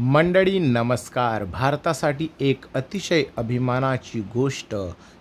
मंडळी नमस्कार. भारतासाठी एक अतिशय अभिमानाची गोष्ट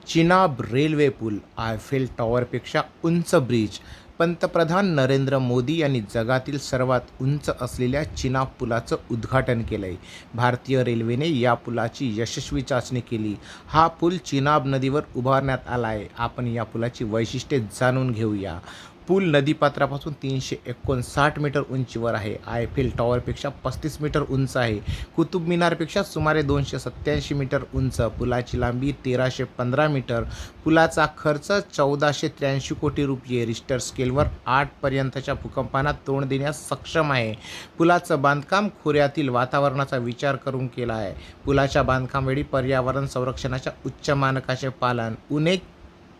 चिनाब रेल्वे पूल आयफेल टॉवरपेक्षा उंच ब्रिज. पंतप्रधान नरेंद्र मोदी यांनी जगातील सर्वात उंच असलेल्या चिनाब पुलाचं उद्घाटन केलं आहे भारतीय रेल्वेने या पुलाची यशस्वी चाचणी केली. हा पूल चिनाब नदीवर उभारण्यात आला आहे आपण या पुलाची वैशिष्ट्ये जाणून घेऊया. पूल नदीपात्रापासून तीनशे एकोणसाठ मीटर उंचीवर आहे. आयफेल टॉवरपेक्षा पस्तीस मीटर उंच आहे. कुतुब मिनारपेक्षा सुमारे दोनशे सत्त्याऐंशी मीटर उंच. पुलाची लांबी तेराशे पंधरा मीटर. पुलाचा खर्च चौदाशे त्र्याऐंशी कोटी रुपये. रिस्टर स्केलवर आठपर्यंतच्या भूकंपांना तोंड देण्यास सक्षम आहे. पुलाचं बांधकाम खोऱ्यातील वातावरणाचा विचार करून केला आहे. पुलाच्या बांधकामवेळी पर्यावरण संरक्षणाच्या उच्च मानकाचे पालन. उणे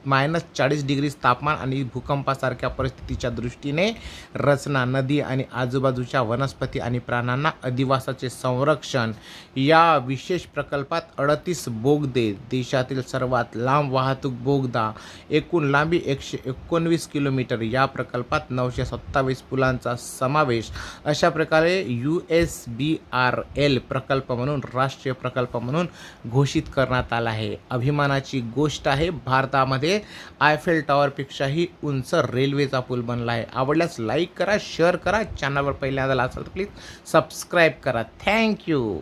मायनस चाळीस डिग्री तापमान आणि भूकंपासारख्या परिस्थितीच्या दृष्टीने रचना नदी आणि आजूबाजूच्या वनस्पती आणि प्राण्यांना अधिवासाचे संरक्षण या विशेष प्रकल्पात अडतीस बोगदे देशातील सर्वात लांब वाहतूक बोगदा एकूण लांबी एकशे एकोणवीस किलोमीटर या प्रकल्पात नऊशे सत्तावीस पुलांचा समावेश. अशा प्रकारे U S B R L प्रकल्प म्हणून राष्ट्रीय प्रकल्प म्हणून घोषित करण्यात आला आहे. अभिमानाची गोष्ट आहे भारतामध्ये आयफेल टॉवरपेक्षाही उंच रेल्वेचा पूल बनला आहे. आवडल्यास लाईक करा शेअर करा. चॅनलवर पहिल्यांदा असाल तर प्लीज सबस्क्राईब करा. थँक्यू